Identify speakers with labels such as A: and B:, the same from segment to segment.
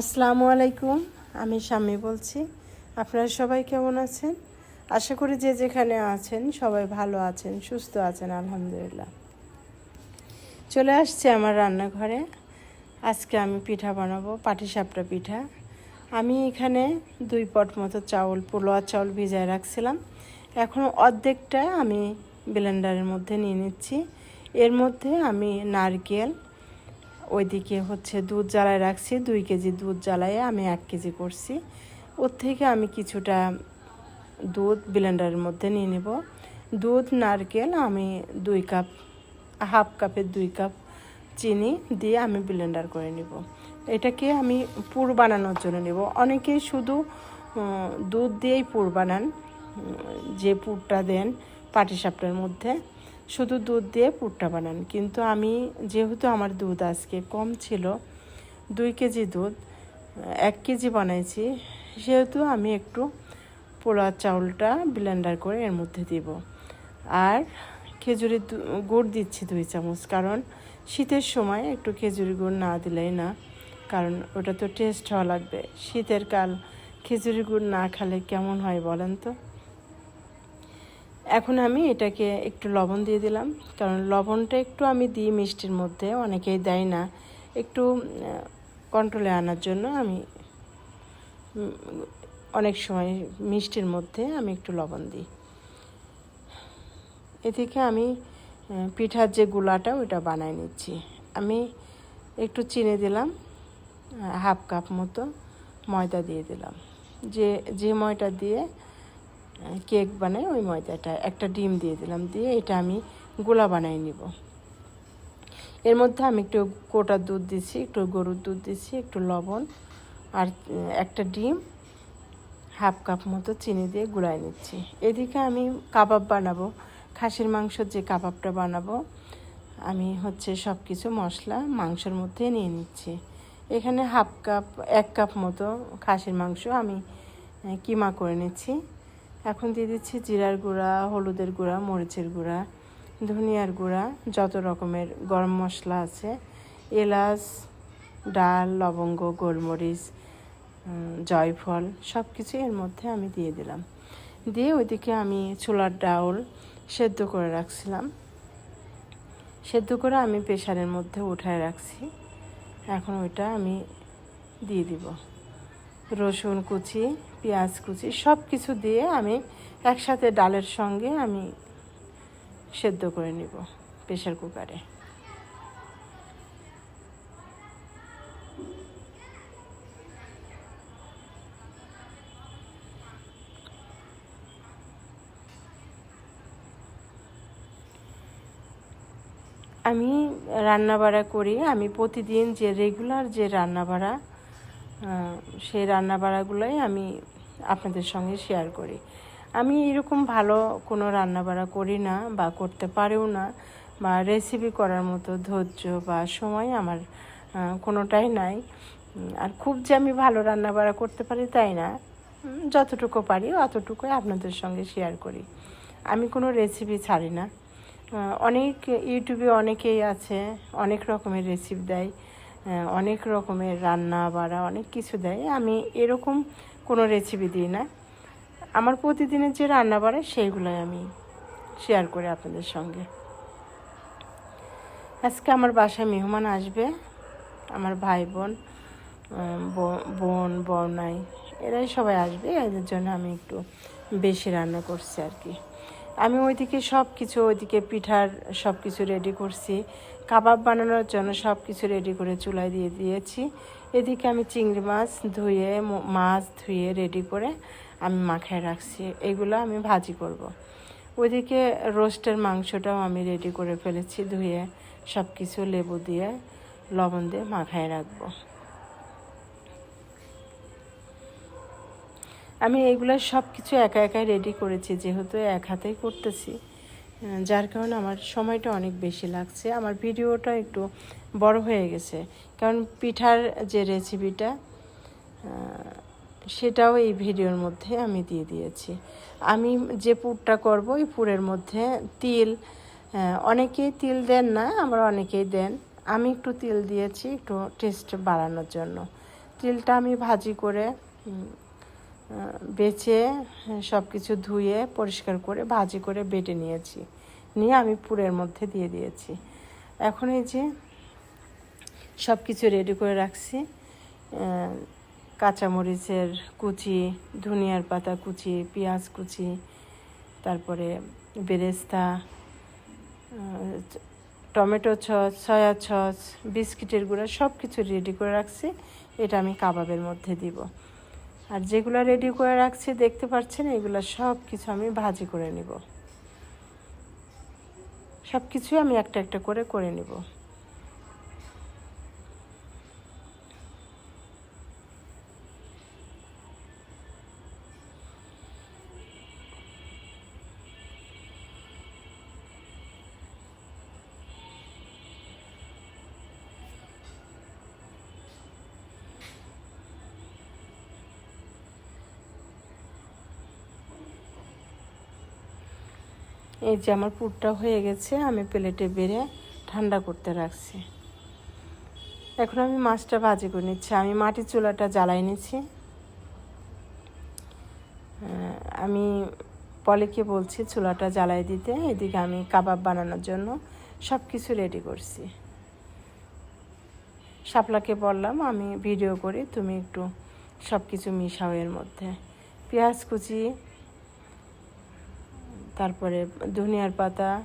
A: আসসালামু আলাইকুম, আমি স্বামী বলছি। আপনারা সবাই কেমন আছেন? আশা করি যে যেখানে আছেন সবাই ভালো আছেন, সুস্থ আছেন, আলহামদুলিল্লাহ। চলে আসছে আমার রান্নাঘরে। আজকে আমি পিঠা বানাবো, পাটিসাপটা পিঠা। আমি এখানে দুই পট মতো চাউল পোলোয়া চাউল ভিজায় রাখছিলাম। এখন অর্ধেকটা আমি ব্লেন্ডারের মধ্যে নিয়ে নিচ্ছি। এর মধ্যে আমি নারকেল ওইদিকে হচ্ছে দুধ জ্বালায় রাখছি, দুই কেজি দুধ জ্বালায় আমি এক কেজি করছি। ওর থেকে আমি কিছুটা দুধ ব্লেন্ডারের মধ্যে নিয়ে নেব। দুধ, নারকেল, আমি দুই কাপ, হাফ কাপের দুই কাপ চিনি দিয়ে আমি ব্লেন্ডার করে নিব। এটাকে আমি পুর বানানোর জন্য নেব। অনেকেই শুধু দুধ দিয়েই পুর বানান, যে পুরটা দেন পাটিসাপটার মধ্যে। শুধু দুধ দিয়ে পুরটা বানান। কিন্তু আমি যেহেতু আমার দুধ আজকে কম ছিল, দুই কেজি দুধ, এক কেজি বানাইছি, সেহেতু আমি একটু পোলা চাউলটা ব্লেন্ডার করে এর মধ্যে দিব। আর খেজুরির গুড় দিচ্ছি দুই চামচ, কারণ শীতের সময় একটু খেজুরি গুড় না দিলেই না, কারণ ওটা তো টেস্ট হওয়া লাগবে। শীতের কাল খেজুরি গুড় না খেলে কেমন হয় বলেন তো? এখন আমি এটাকে একটু লবণ দিয়ে দিলাম, কারণ লবণটা একটু আমি দিই মিষ্টির মধ্যে, অনেকেই দেয় না। একটু কন্ট্রোলে আনার জন্য আমি অনেক সময় মিষ্টির মধ্যে আমি একটু লবণ দিই। এ থেকে আমি পিঠার যে গুলাটা ওটা বানাই নিচ্ছি। আমি একটু চিনি দিলাম হাফ কাপ মতো ময়দা দিয়ে দিলাম। যে যে ময়টা দিয়ে কেক বানাই ওই ময়দাটা। একটা ডিম দিয়ে দিলাম, দিয়ে এটা আমি গোলা বানাই নিব। এর মধ্যে আমি একটু কোটা দুধ দিছি একটু গরুর দুধ দিছি একটু লবণ আর একটা ডিম, হাফ কাপ মতো চিনি দিয়ে গুলাই নিচ্ছি। এদিকে আমি কাবাব বানাবো। খাসির মাংসর যে কাবাবটা বানাবো, আমি হচ্ছে সব কিছু মশলা মাংসের মধ্যে নিয়ে নিচ্ছি। এখানে হাফ কাপ, এক কাপ মতো খাসির মাংস আমি কিমা করে নিচ্ছি। এখন দিয়ে দিচ্ছি জিরার গুঁড়া, হলুদের গুঁড়া, মরিচের গুঁড়া, ধনিয়ার গুঁড়া, যত রকমের গরম মশলা আছে, এলাচ, ডাল, লবঙ্গ, গোলমরিচ জয়ফল সব কিছু এর মধ্যে আমি দিয়ে দিলাম। দিয়ে ওইদিকে আমি ছোলার ডাউল সেদ্ধ করে রাখছিলাম। সেদ্ধ করে আমি প্রেশারের মধ্যে উঠায় রাখছি। এখন ওইটা আমি দিয়ে দিব। রসুন কুচি পেঁয়াজ কুচি সব কিছু দিয়ে আমি একসাথে ডালের সঙ্গে আমি সেদ্ধ করে নিব প্রেশার কুকারে। আমি রান্নাবাড়া করি, আমি প্রতিদিন যে রেগুলার যে রান্নাবাড়া সেই রান্নাবাড়াগুলোই আমি আপনাদের সঙ্গে শেয়ার করি। আমি এরকম ভালো কোনো রান্নাবাড়া করি না বা করতে পারেও না বা রেসিপি করার মতো ধৈর্য বা সময় আমার কোনোটাই নাই। আর খুব যে আমি ভালো রান্নাবাড়া করতে পারি তাই না যতটুকু পারি অতটুকুই আপনাদের সঙ্গে শেয়ার করি। আমি কোনো রেসিপি ছাড়ি না। অনেক ইউটিউবে অনেকেই আছে, অনেক রকমের রেসিপি দেয়। অনেক রকমের রান্না বাড়া, অনেক কিছু দেয়। আমি এরকম কোনো রেসিপি দিই না। আমার প্রতিদিনের যে রান্না বাড়া, সেইগুলোই আমি শেয়ার করি আপনাদের সঙ্গে। আজকে আমার বাসায় মেহমান আসবে। আমার ভাই বোন বোন বর্ণাই এরাই সবাই আসবে। এদের জন্য আমি একটু বেশি রান্না করছি আর কি। আমি ওইদিকে সব কিছু ওইদিকে পিঠার সব কিছু রেডি করছি। কাবাব বানানোর জন্য সব কিছু রেডি করে চুলায় দিয়ে দিয়েছি। এদিকে আমি চিংড়ি মাছ ধুয়ে মাছ ধুয়ে রেডি করে আমি মাখায় রাখছি। এগুলো আমি ভাজি করব। ওইদিকে রোস্টের মাংসটাও আমি রেডি করে ফেলেছি ধুয়ে। সব কিছু লেবু দিয়ে, লবণ দিয়ে মাখায় রাখব। আমি এগুলো সব কিছু একা একাই রেডি করেছি, যেহেতু এক হাতেই করতেছি। যার কারণে আমার সময়টা অনেক বেশি লাগছে। আমার ভিডিওটা একটু বড় হয়ে গেছে। কারণ পিঠার যে রেসিপিটা সেটাও এই ভিডিওর মধ্যে আমি দিয়ে দিয়েছি। আমি যে পুরটা করব এই পুরের মধ্যে তিল অনেকেই তিল দেন না আমরা অনেকেই দেন। আমি একটু তিল দিয়েছি, একটু টেস্ট বাড়ানোর জন্য। তিলটা আমি ভাজি করে আহ, বেচে সব কিছু ধুয়ে পরিষ্কার করে ভাজি করে বেটে নিয়েছি। নিয়ে আমি পুরের মধ্যে দিয়ে দিয়েছি। এখন এই যে সব কিছু রেডি করে রাখছি। কাঁচামরিচের কুচি ধনিয়ার পাতা কুচি পেঁয়াজ কুচি তারপরে বেরেস্তা টমেটো সস সয়া সস বিস্কিটের গুঁড়া সব কিছু রেডি করে রাখছি। এটা আমি কাবাবের মধ্যে দিব। আর যেগুলো রেডি করে রাখছি, দেখতে পাচ্ছেন, এগুলো সব কিছু আমি ভাজি করে নিব। সব কিছুই আমি একটা একটা করে করে নিব। এই যে আমার পুরটা হয়ে গেছে, আমি প্লেটে বেড়ে ঠান্ডা করতে রাখছি। এখন আমি মাছটা ভাজি করে নিচ্ছি। আমি মাটির চুলাটা জ্বালাই নিচ্ছি। আমি পলেকে বলছি চুলাটা জ্বালাই দিতে। এদিকে আমি কাবাব বানানোর জন্য সব কিছু রেডি করছি। শাপলাকে বললাম, আমি ভিডিও করি, তুমি একটু সব কিছু মিশাও এর মধ্যে। পেঁয়াজ কুচি তারপরে ধনিয়ার পাতা,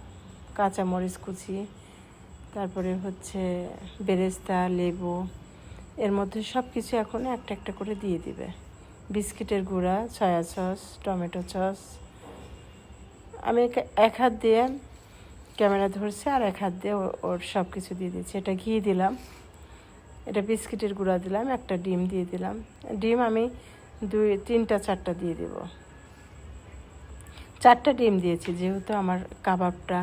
A: কাঁচামরিচ কুচি, তারপরে হচ্ছে বেরেস্তা, লেবু, এর মধ্যে সব কিছু এখন একটা একটা করে দিয়ে দিবে। বিস্কিটের গুঁড়া, সয়া সস, টমেটো সস। আমি এক- হাত দিয়ে ক্যামেরা ধরছি আর এক হাত দিয়ে ওর সব কিছু দিয়ে দিচ্ছি। এটা ঘি দিলাম, এটা বিস্কিটের গুঁড়া দিলাম, একটা ডিম দিয়ে দিলাম। ডিম আমি দুই, তিনটা, চারটা দিয়ে দেবো। চারটা ডিম দিয়েছি, যেহেতু আমার কাবাবটা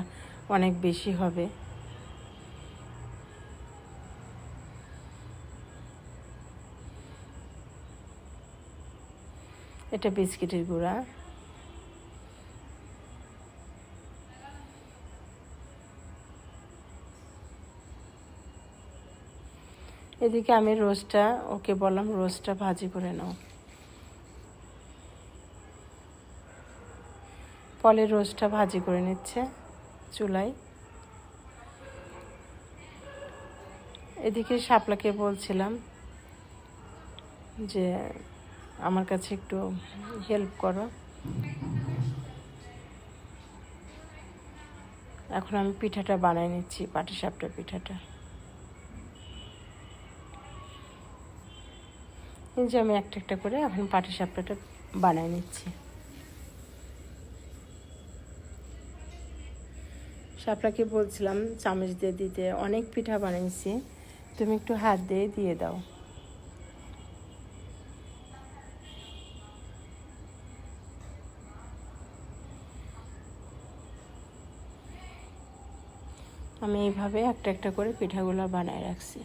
A: অনেক বেশি হবে। এটা বিস্কিটের গুঁড়া। এদিকে আমি রোস্টটা, ওকে বললাম রোস্টটা ভাজি করে নাও। ফলের রোজটা ভাজি করে নিচ্ছে চুলায়। এদিকে শাপলাকে বলছিলাম যে, আমার কাছে একটু হেল্প করো। এখন আমি পিঠাটা বানাই নিচ্ছি, পাটিসাপটা পিঠাটা। এই যে আমি একটা একটা করে এখন পাটিসাপটাটা বানাই নিচ্ছি। শাপলাকে বলছিলাম, চামচ দিয়ে দিতে, অনেক পিঠা বানিয়েছি। তুমি একটু হাত দিয়ে দিয়ে দাও। আমি এইভাবে একটা একটা করে পিঠাগুলো বানায় রাখছি।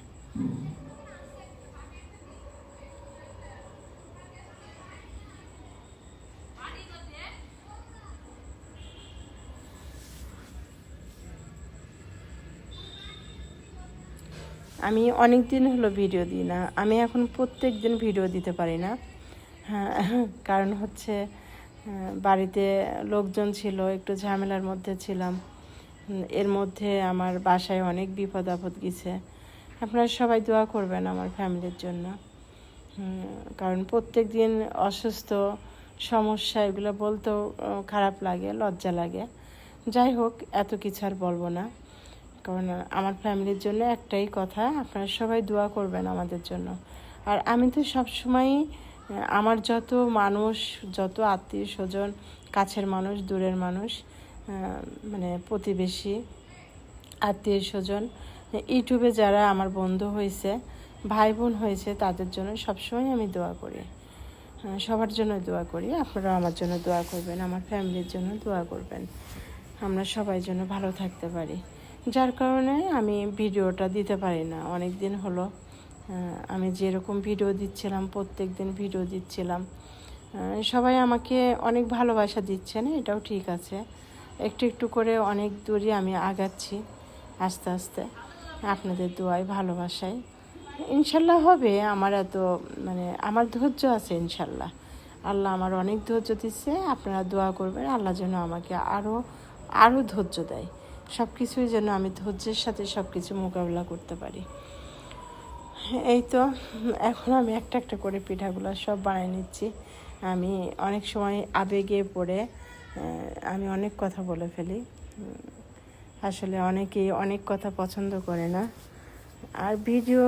A: আমি অনেক দিন হলো ভিডিও দিই না। আমি এখন প্রত্যেক দিন ভিডিও দিতে পারি না। হ্যাঁ কারণ হচ্ছে বাড়িতে লোকজন ছিল, একটু ঝামেলার মধ্যে ছিলাম। এর মধ্যে আমার বাসায় অনেক বিপদ আপদ গেছে। আপনারা সবাই দোয়া করবেন আমার ফ্যামিলির জন্য। কারণ প্রত্যেক দিন অসুস্থ, সমস্যা, এগুলো বলতেও খারাপ লাগে, লজ্জা লাগে। যাই হোক, এত কিছু আর বলব না। কারণ আমার ফ্যামিলির জন্য একটাই কথা, আপনারা সবাই দোয়া করবেন আমাদের জন্য। আর আমি তো সবসময়ই, আমার যত মানুষ, যত আত্মীয় স্বজন, কাছের মানুষ, দূরের মানুষ মানে প্রতিবেশী, আত্মীয় স্বজন, ইউটিউবে যারা আমার বন্ধু হয়েছে ভাই বোন হয়েছে, তাদের জন্য সবসময় আমি দোয়া করি। সবার জন্য দোয়া করি আপনারা আমার জন্য দোয়া করবেন, আমার ফ্যামিলির জন্য দোয়া করবেন। আমরা সবাই জন্য ভালো থাকতে পারি। যার কারণে আমি ভিডিওটা দিতে পারি না। অনেক দিন হলো আমি যেরকম ভিডিও দিচ্ছিলাম প্রত্যেক দিন ভিডিও দিচ্ছিলাম সবাই আমাকে অনেক ভালোবাসা দিচ্ছেন, এটাও ঠিক আছে। একটু একটু করে অনেক দূরই আমি আগাচ্ছি আস্তে আস্তে আপনাদের দোয়ায়, ভালোবাসায়। ইনশাল্লাহ হবে, আমার এত মানে আমার ধৈর্য আছে ইনশাল্লাহ। আল্লাহ আমার অনেক ধৈর্য দিচ্ছে, আপনারা দোয়া করবেন, আল্লাহ যেন আমাকে আরও আরও ধৈর্য দেয়। সব কিছুই যেন আমি ধৈর্যের সাথে সব কিছু মোকাবিলা করতে পারি। এই তো, এখন আমি একটা একটা করে পিঠাগুলো সব বানিয়ে নিচ্ছি। আমি অনেক সময় আবেগে পড়ে আমি অনেক কথা বলে ফেলি। আসলে অনেকেই অনেক কথা পছন্দ করে না। আর ভিডিও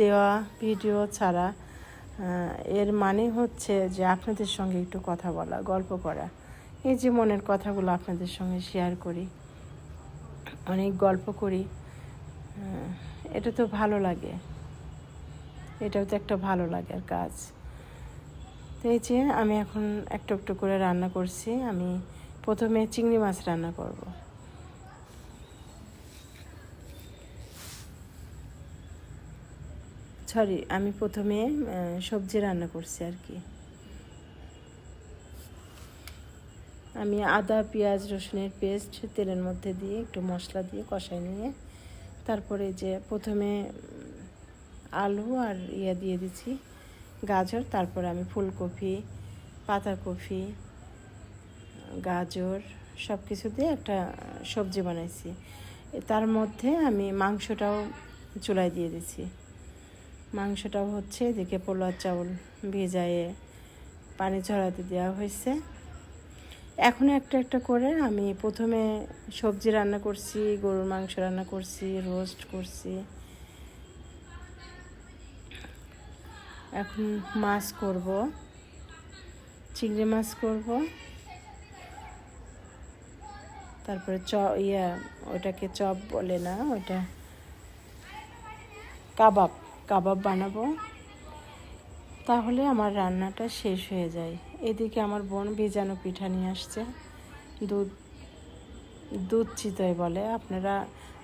A: দেওয়া, ভিডিও ছাড়া এর মানে হচ্ছে যে আপনাদের সঙ্গে একটু কথা বলা, গল্প করা। এই যে মনের কথাগুলো আপনাদের সঙ্গে শেয়ার করি। অনেক গল্প করি। এটা তো ভালো লাগে। এটাও তো একটা ভালো লাগার কাজ। তো এই যে আমি এখন একটু একটু করে রান্না করছি। আমি প্রথমে চিংড়ি মাছ রান্না করব। সরি আমি প্রথমে সবজি রান্না করছি আর কি। আমি আদা, পেঁয়াজ, রসুনের পেস্ট তেলের মধ্যে দিয়ে একটু মশলা দিয়ে কষাই নিয়ে তারপরে যে প্রথমে আলু আর ইয়ে দিয়ে দিচ্ছি, গাজর, তারপরে আমি ফুলকপি, পাতাকপি, গাজর সব কিছু দিয়ে একটা সবজি বানাইছি। তার মধ্যে আমি মাংসটাও চুলায় দিয়ে দিছি মাংসটাও হচ্ছে এদিকে পোলার চাউল ভেজায়ে পানি ঝরাতে দেওয়া হয়েছে। এখন একটা একটা করে আমি প্রথমে সবজি রান্না করছি, গরুর মাংস রান্না করছি, রোস্ট করছি। এখন মাছ করব, চিংড়ি মাছ করব। তারপরে চ, ইয়া, ওটাকে চপ বলে না, ওটা কাবাব কাবাব বানাবো। তাহলে আমার রান্নাটা শেষ হয়ে যায়। এদিকে আমার বোন ভেজানো পিঠা নিয়ে আসছে। দুধ দুধ চিতই বলে। আপনারা,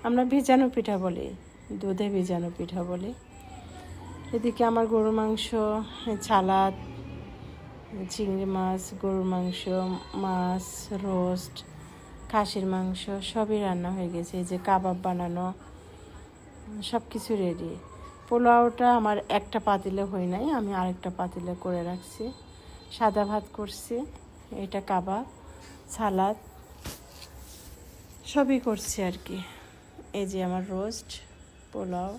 A: আমরা ভেজানো পিঠা বলি, দুধে ভেজানো পিঠা বলি। এদিকে আমার গরুর মাংস ছালাদ চিংড়ি মাছ, গরুর মাংস, মাছ, রোস্ট, খাসির মাংস, সবই রান্না হয়ে গেছে। এই যে কাবাব বানানো সব কিছু রেডি পোলাওটা আমার একটা পাতিলে হয় নাই, আমি আরেকটা পাতিলে করে রাখছি। সাদা ভাত করছি, এটা কাবাব, সালাদ, সবই করছি আর কি। এই যে আমার রোস্ট, পোলাও।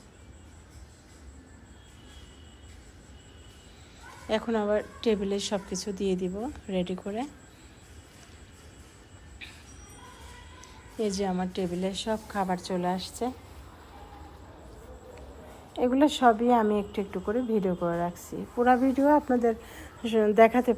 A: এখন আবার টেবিলে সব কিছু দিয়ে দিব, রেডি করে। এই যে আমার টেবিলে সব খাবার চলে আসছে। এগুলো সবই আমি একটু একটু করে ভিডিও করে রাখছি। পুরো ভিডিও আপনাদের দেখাতে